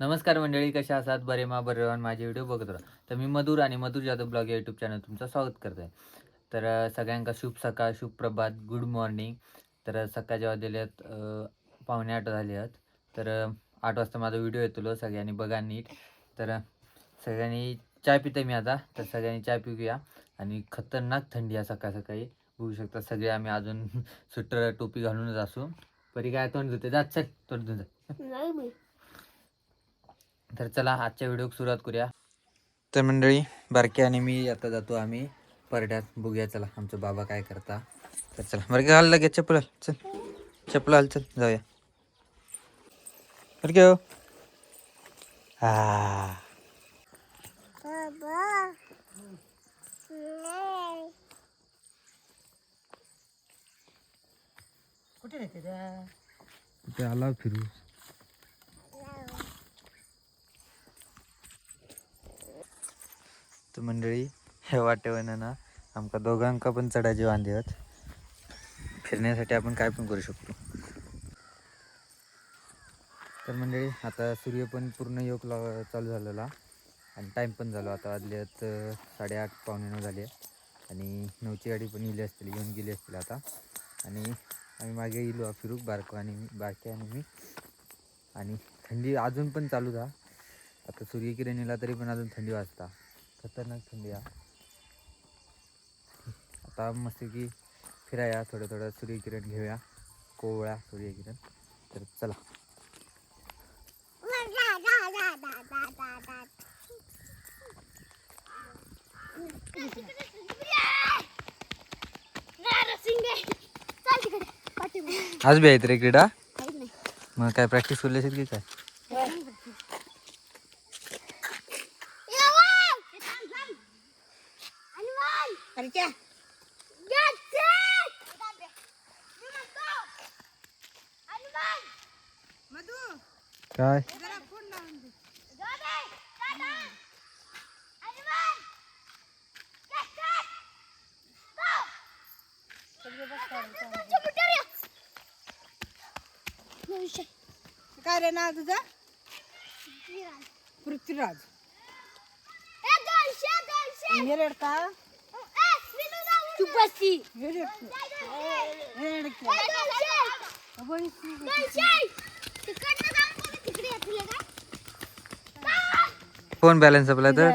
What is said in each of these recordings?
नमस्कार मंडळी कशा असात बरे मा बरे राहून माझे व्हिडिओ बघत राहा. तर मी मधुर आणि मधुर जाधव ब्लॉग या यूट्यूब चॅनल तुमचं स्वागत करतो आहे तर सगळ्यांका शुभ सकाळ शुभ प्रभात गुड मॉर्निंग तर सकाळ जेव्हा दिले आहेत पावणे आठ झाले आहेत. तर आठ वाजता माझा व्हिडिओ येतो सगळ्यांनी बघा नीट. तर सगळ्यांनी चाय पिते मी आता. तर सगळ्यांनी चाय पिऊया. आणि खतरनाक थंडी आहे सकाळ सकाळी. बघू शकता सगळे आम्ही अजून स्वेटर टोपी घालूनच असू. परी काय तोंड धुते? जात चल तोंड धुते तर चला आजच्या व्हिडिओ सुरुवात करूया. तर मंडळी बारके आणि मी आता जातो आम्ही परड्यात. बघूया चला आमचं बाबा काय करता. तर चला बरं घाल लगेच चप्पल घाल. चल. चप्पल हाल चल जाऊया. बरं घेऊ हा बाबा नाही. कुठे आला फिरू तर मंडळी हे वाटेवन ना आमका दोघांका पण चढायचे वांदे आहेत फिरण्यासाठी आपण काय पण करू शकतो. तर मंडळी आता सूर्य पण पूर्ण योग लाव चालू झालेला. आणि टाईम पण झालो. आता वाजले साडेआठ पावणे नऊ झाले. आणि नऊची गाडी पण इली असतील येऊन गेली असतील आता. आणि आम्ही मागे इलो फिरूक बारको आणि मी बारके आणि मी. आणि थंडी अजून पण चालू जा. आता सूर्यकिरण येला तरी पण अजून थंडी वाजता. खतरनाक थंडी आता मस्त की फिराया थोडं थोडं सूर्यकिरण घेऊया. कोवळा सूर्यकिरण. तर चला. आज बी आहेत रे क्रीडा? मग काय प्रॅक्टिस करली असेल की काय? काय जरा फोन लावून दे काय रे नाव तुझं पृथ्वीराज हेरेड का हेरेड हेरेड फोन बॅलन्स आपला तर?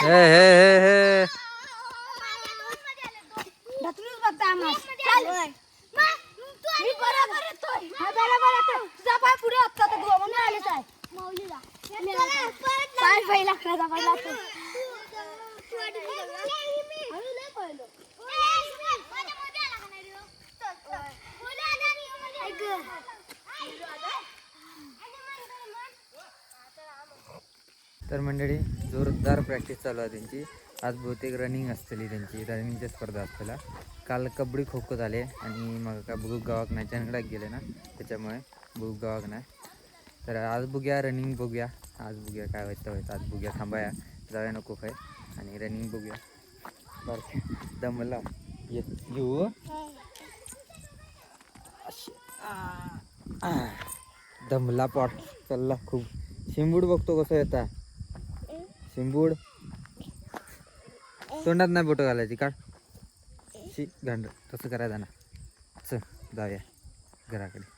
हे हे हे हे. तर तर मंडळी जोरदार प्रॅक्टिस चालू आहे त्यांची. आज बहुतेक रनिंग असतली त्यांची रनिंगच्या स्पर्धा असलेला काल कबड्डी खो खो झाले आणि मग का भूक गावाक नाही चनगडाक गेले ना त्याच्यामुळे भूक गावाक नाही. तर आज बघूया रनिंग बघूया. आज बघूया काय व्हायचं व्हायचं आज बघूया थांबाया. जाऊया नको काय आणि रनिंग बघूया. बरं. दमला. ये येऊ. दमला पॉट चालला खूप. शिंबूड बघतो कसं येता शिंबूड. तोंडात नाही बोटं घालायची काढ. शी गांड. तसं करायचं ना चल जाऊया. घराकडे.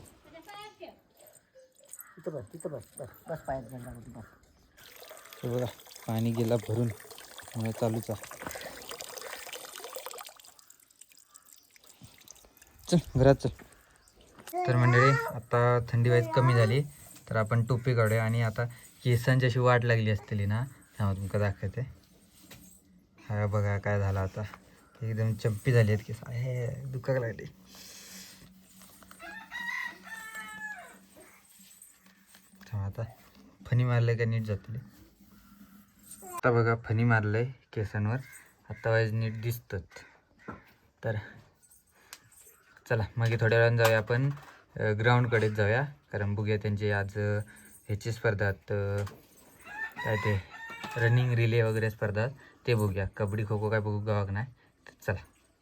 तिथं बस तिथं बस बस बस पायात घ्यायला बस हे बघा पाणी गेला भरून. त्यामुळे चालूच आहे. चल घरात चल. तर मंडळी आता थंडी वाईज कमी झाली. तर आपण टोपी काढूया आणि आता केसांची अशी वाट लागली असतेली ना हा तुमका दाखवते. हा बघा काय झालं आता. एकदम चंपी झाली आहेत केस. आहे दुखायला लागली. आता. फणी मारले का नीट जातले आता बघा फणी मारलंय केसांवर. आता वाईज नीट दिसतात. तर चला मग थोड्या वेळानं जाऊया आपण. ग्राउंडकडेच जाऊया. कारण बघूया त्यांची आज ह्याची स्पर्धा काय ते रनिंग रिले वगैरे स्पर्धा ते बघूया. कबड्डी खो खो काय बघू गावाक नाही. चला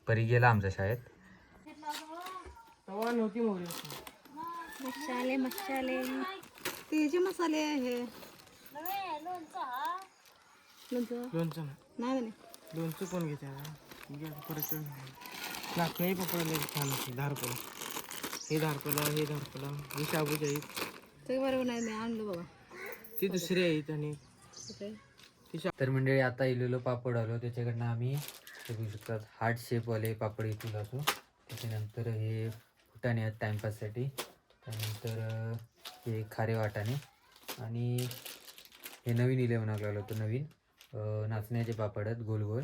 परी गेला आमच्या शाळेत. मसाले मसाले ते जे मसाले आहे. लोणचं? लोणचं नाही. म्हणे. लोणचं कोण घेते परत नाही पकडले छान असते रुपयाला हे दहा रुपयाला हे दहा रुपयाला हे शाबूचे आहेत. ते बरोबर नाही मी आणलं बाबा. ते दुसरे आहेत आणि कुठे? तर मंडळी आता इलेलो पापड आलो. त्याच्याकडनं आम्ही ते बघू शकतात. हार्ट शेपवाले पापड इथून असो त्याच्यानंतर हे फुटाणे आहेत टाईमपाससाठी त्यानंतर हे खारे वाटाणे आणि हे नवीन इलेवन लागलं होतं नवीन. नाचण्याचे पापड आहेत गोल गोल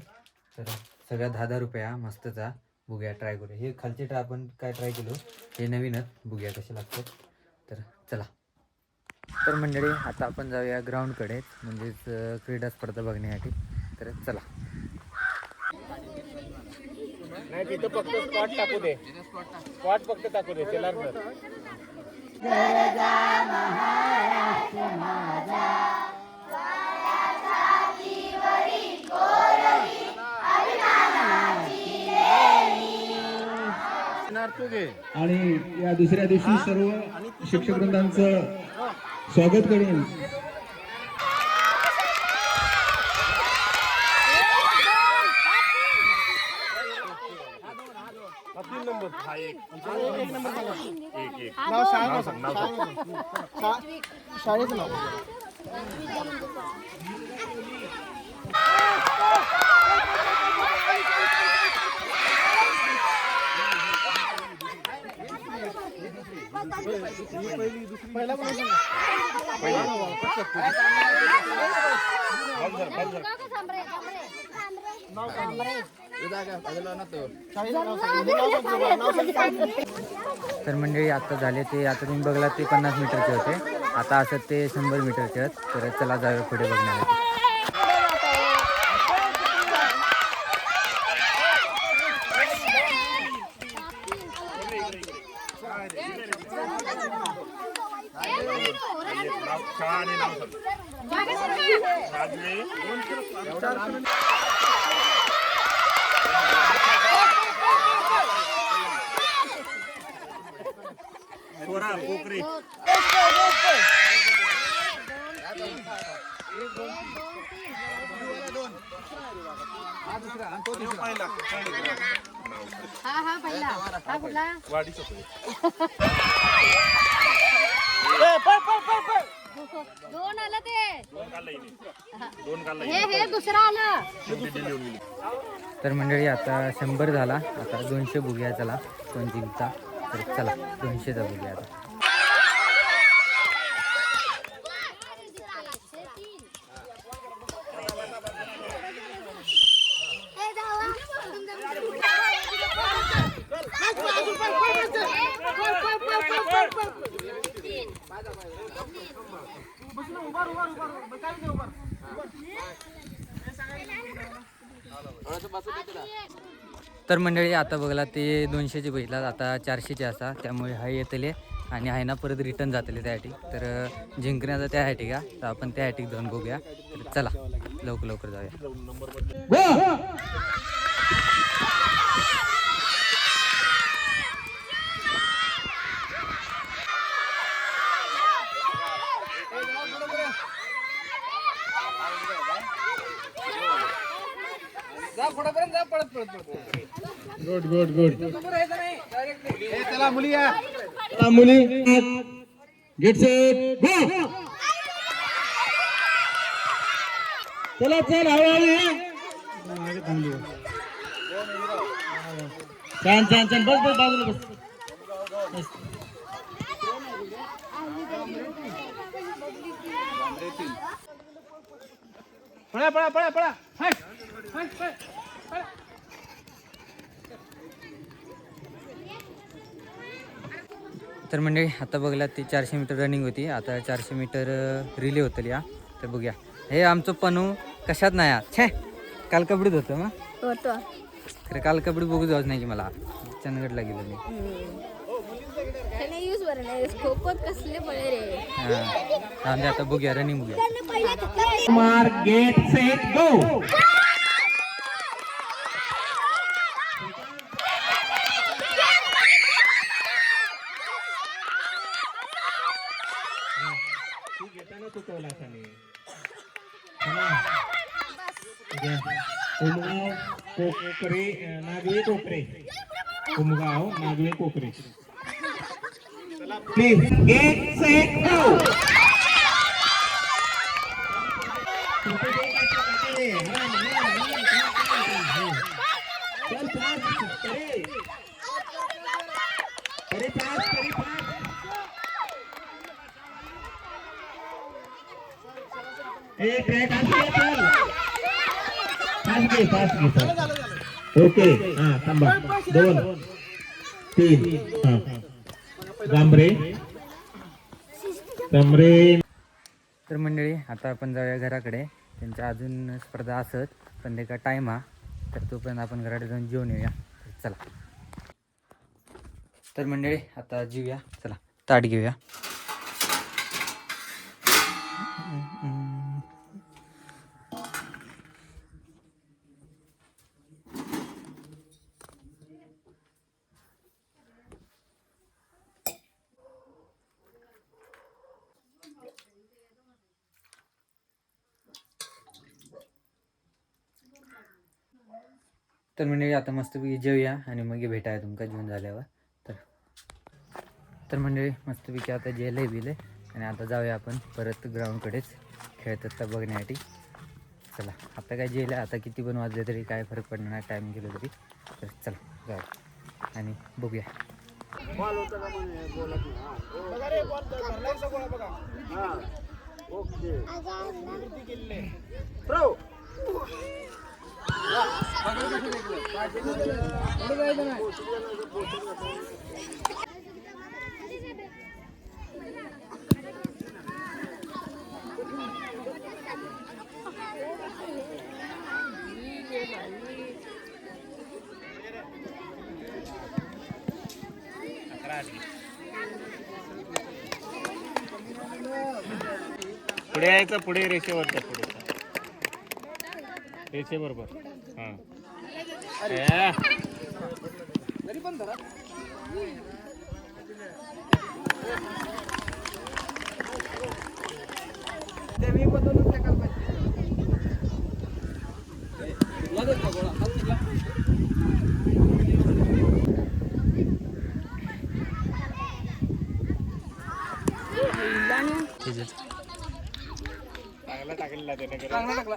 तर सगळ्या दहा दहा रुपये मस्तचा. बघूया ट्राय करूया. हे खालचे ट्राय आपण काय ट्राय केलो? हे नवीनच बघूया कसे लागतात. तर चला. तर मंडळी आता आपण जाऊया ग्राउंडकडे म्हणजेच क्रीडा स्पर्धा बघण्यासाठी. तर चला. नाही तिथं फक्त स्पॉट टाकू दे. स्पॉट फक्त टाकू दे त्याला आणि या दुसऱ्या दिवशी सर्व शिक्षक वृंदांचं स्वागत करून शाळेचं नाव तर मंडळी आता झाले ते आता तुम्ही बघला ते पन्नास मीटरचे होते. आता असं ते शंभर मीटरचे आहेत. तर चला जाऊया पुढे बघण्यासाठी. हा हा पहिला हा कुठला दोन आलं ते हे हे दुसरं आलं तर मंडळी आता शंभर झाला. आता दोनशे बघूया चला कोण जिंकता? तर चला दोनशेचा बघूया आता. तर मंडळी आता बघला ते दोनशेचे भेटला आता चारशेचे असा त्यामुळे हा येतले आणि आहे ना परत रिटर्न जातले त्यासाठी तर जिंकण्याचा जिंकण्याचा त्यासाठी का तर आपण त्या त्यासाठी जाऊन बघूया. तर चला लवकर लवकर जाऊया. गुड गुड गुड मुली. मुली गेट से चला चल हळूहळू छान छान छान. बस बस बाजूला बस. पळा पळा पळा पळा. तर म्हणजे आता बघला ती चारशे मीटर रनिंग होती. आता चारशे मीटर रिले होतं या तर बघूया. हे आमचं पनू कशात नाही हा. छे! काल कबड्डीत होतं मग होतो. खरं काल कबड्डी बघू जाऊच नाही की मला. चंदगडला गेलो मी. त्याने यूज बरं नाही खो खोत कसले पळे रे. हां. आम्ही आता बघूया रनिंग बघूया. मार गेट सेट गो उमगाव कोकरे नागवे कोकरे. उमगाव नागवे कोकरे. प्लीज गेट सेट गो चल पास करे करे पास करे पास घे घे ओके हा थांबा. दोन तीन हा. गांबरे गांबरे तर मंडळी आता आपण जाऊया घराकडे. त्यांच्या अजून स्पर्धा असत पण ते का टाईम हा. तर तोपर्यंत आपण घराकडे जाऊन जेवून येऊया. चला. तर मंडळी आता जेऊया चला ताट घेऊया. तर मंडळी आता मस्तपैकी जेवूया आणि मग भेटाया तुमका जेवण झाल्यावर. तर तर मंडळी मस्तपैकी आता जेलंय बिलंय आणि आता जाऊया आपण परत ग्राउंडकडेच खेळतात तर बघण्यासाठी. चला आता काय जेल आहे? आता किती पण वाजले तरी काय फरक पडणार नाही टाईम गेलो तरी. तर चला जाऊ आणि बघूया. पुढे यायचं पुढे रेषेवरच्या रेषे बरोबर. हां. ए. चांगला टाकलेला त्याने चांगला टाकला.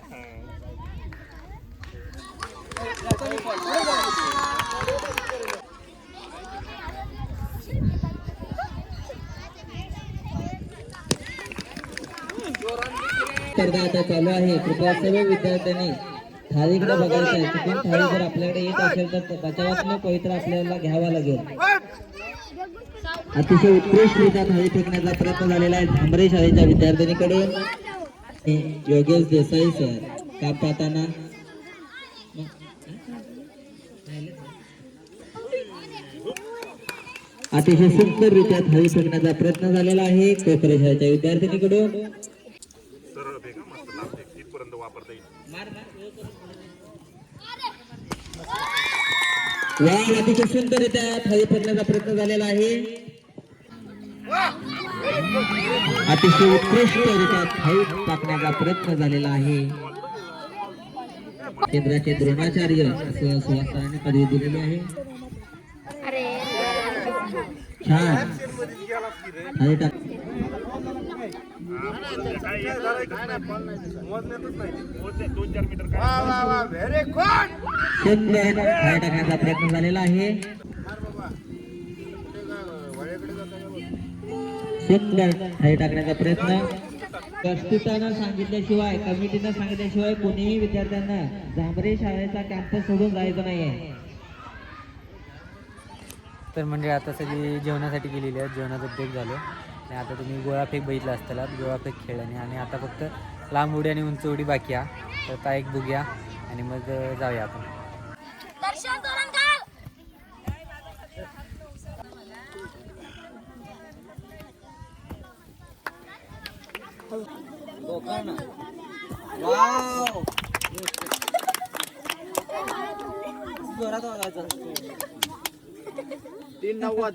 स्पर्धा आता चालू आहे. कृपया सर्व विद्यार्थ्यांनी थाळीकडे बघायचं आहे चुकून थाळी जर आपल्याकडे येत असेल तर बचावात्मक पवित्र आपल्याला घ्यावा लागेल. अतिशय उत्कृष्टरित्या थाळी फेकण्याचा प्रयत्न झालेला आहे झांबरे शाळेच्या विद्यार्थिनीकडून. योगेश देसाई सर काप पाहताना अतिशय सुंदररित्या थाळी फेकण्याचा प्रयत्न झालेला आहे. कोकरे शाळेच्या विद्यार्थिनीकडून. अतिशय अतिशय सुंदररित्या थाळी फेकण्याचा प्रयत्न झालेला आहे. अतिशय उत्कृष्ट रित्या थाळी टाकण्याचा प्रयत्न झालेला आहे. केंद्राचे द्रोणाचार्य असं सुहासाने पदवी दिलेली आहे? छान थाळी टाक दोन चार मीटर सुंदर टाकण्याचा प्रयत्न झालेला आहे सुंदर खाली टाकण्याचा प्रयत्न प्रस्तुतानं सांगितल्याशिवाय कमिटीनं सांगितल्याशिवाय कोणीही विद्यार्थ्यांना झांबरे शाळेचा कॅम्पस सोडून जायचं नाहीये तर म्हणजे आता सगळी जेवणासाठी गेलेली आहेत. जेवणाचं ब्रेक झालं. आणि आता तुम्ही गोळाफेक बघितला असताना गोळाफेक खेळल्याने आणि आता फक्त लांब उडी आणि उंच उडी बाकी आहे. तर आता एक बघूया आणि मग जाऊया आपण. दर्शन तोरण काढ तीन नव्वद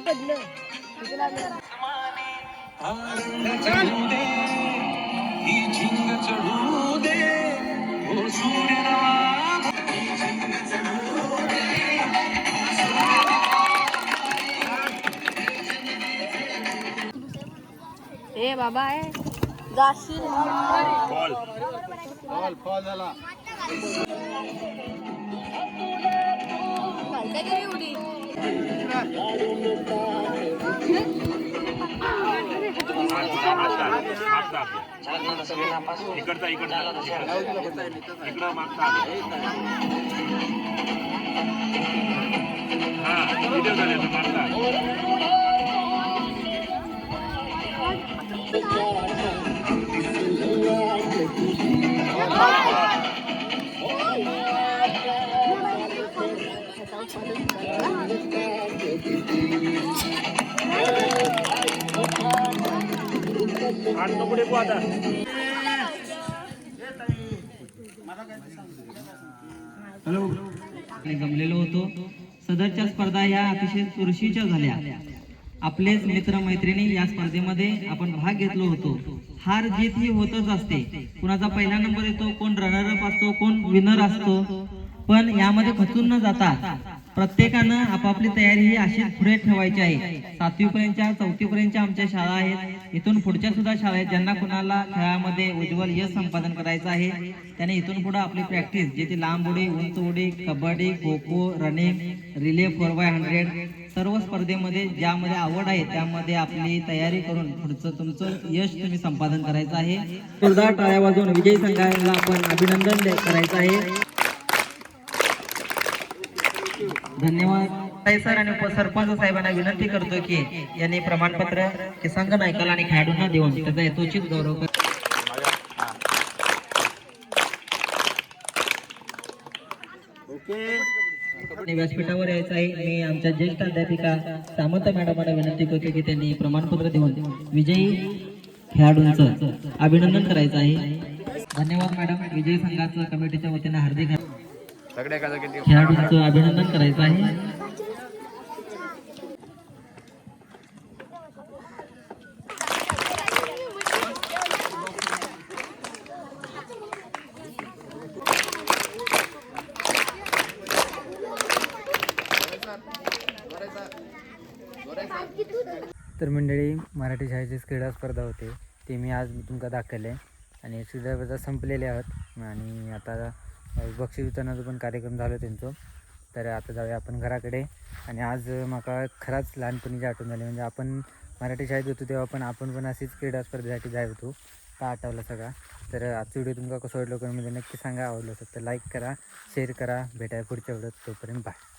पडलं कुठे लागलं ए बाबा आहे जाशील. बॉल घालता गेली उडी इकडचा इकडचा इकडं मागचा हा व्हिडिओ झाले मागचा आठ नको होतो. सदरच्या स्पर्धा ह्या अतिशय चुरशीच्या झाल्या. आपलेच मित्र मैत्रिणी या स्पर्धेमध्ये आपण भाग घेतलो होतो. हार जीत ही होतच असते. कुणाचा पहिला नंबर येतो कोण रनर अप असतो कोण विनर असतो. पण यामध्ये खचून न जाता प्रत्येकानं आपापली तयारी ही अशीच पुढे ठेवायची आहे. सातवीपर्यंतच्या चौथीपर्यंतच्या आमच्या शाळा आहेत. इथून पुढच्या सुद्धा शाळा आहेत ज्यांना कुणाला खेळामध्ये उज्ज्वल यश संपादन करायचं आहे. त्याने इथून पुढे आपली प्रॅक्टिस जे ती लांब उडी उंच उडी kabaddi kho kho running relay four by hundred सर्व स्पर्धेमध्ये ज्यामध्ये आवड आहे त्यामध्ये आपली तयारी करून पुढचं तुमचं यश तुम्ही संपादन करायचं आहे. टाळ्या वाजवून विजयी संघाला आपण अभिनंदन करायचं आहे. धन्यवाद. सर आणि उपसरपंच साहेबांना विनंती करतो की यांनी प्रमाणपत्र हे संघ नायकाला आणि खेळाडूंना देऊन त्याचा यथोचित गौरव कर व्यासपीठावर यायचं आहे. मी आमच्या ज्येष्ठ अध्यापिका सामंत मॅडमांना विनंती करतो की त्यांनी प्रमाणपत्र देऊन विजयी खेळाडूंचं अभिनंदन करायचं आहे. धन्यवाद मॅडम. विजयी संघाचं कमिटीच्या वतीने हार्दिक खेळाडूंचं अभिनंदन करायचं आहे. तर मंडळी मराठी शाळेची क्रीडा स्पर्धा होते. ते मी आज तुमका दाखवले आणि स्पर्धा संपलेले आहात. आणि आता बक्षीस वितरणाचा पण कार्यक्रम झालो त्यांचं. तर आता जाऊया आपण घराकडे. आणि आज माका खराच लहानपणीची आठवण झाली म्हणजे आपण मराठी शाळेत होतो तेव्हा पण आपण पण अशीच क्रीडा स्पर्धेसाठी जाय होतो. का आठवलं सगळा. तर आजचा व्हिडिओ तुमका कसं वाटलं कमेंटमध्ये नक्की सांगा. आवडलं तर लाईक करा शेअर करा. भेटाय पुढच्या व्हिडिओत. तोपर्यंत बाय